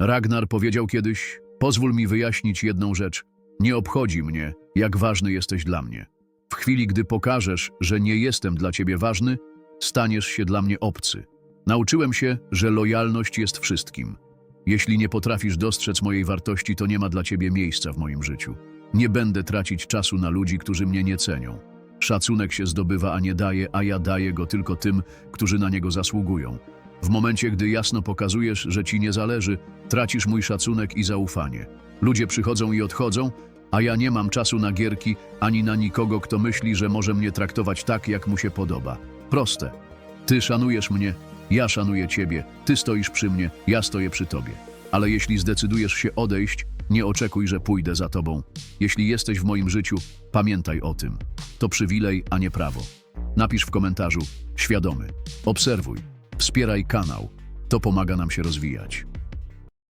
Ragnar powiedział kiedyś: Pozwól mi wyjaśnić jedną rzecz. Nie obchodzi mnie, jak ważny jesteś dla mnie. W chwili, gdy pokażesz, że nie jestem dla ciebie ważny, staniesz się dla mnie obcy. Nauczyłem się, że lojalność jest wszystkim. Jeśli nie potrafisz dostrzec mojej wartości, to nie ma dla ciebie miejsca w moim życiu. Nie będę tracić czasu na ludzi, którzy mnie nie cenią. Szacunek się zdobywa, a nie daje, a ja daję go tylko tym, którzy na niego zasługują. W momencie, gdy jasno pokazujesz, że ci nie zależy, tracisz mój szacunek i zaufanie. Ludzie przychodzą i odchodzą, a ja nie mam czasu na gierki ani na nikogo, kto myśli, że może mnie traktować tak, jak mu się podoba. Proste. Ty szanujesz mnie, ja szanuję ciebie, ty stoisz przy mnie, ja stoję przy tobie. Ale jeśli zdecydujesz się odejść, nie oczekuj, że pójdę za tobą. Jeśli jesteś w moim życiu, pamiętaj o tym. To przywilej, a nie prawo. Napisz w komentarzu świadomy. Obserwuj. Wspieraj kanał. To pomaga nam się rozwijać.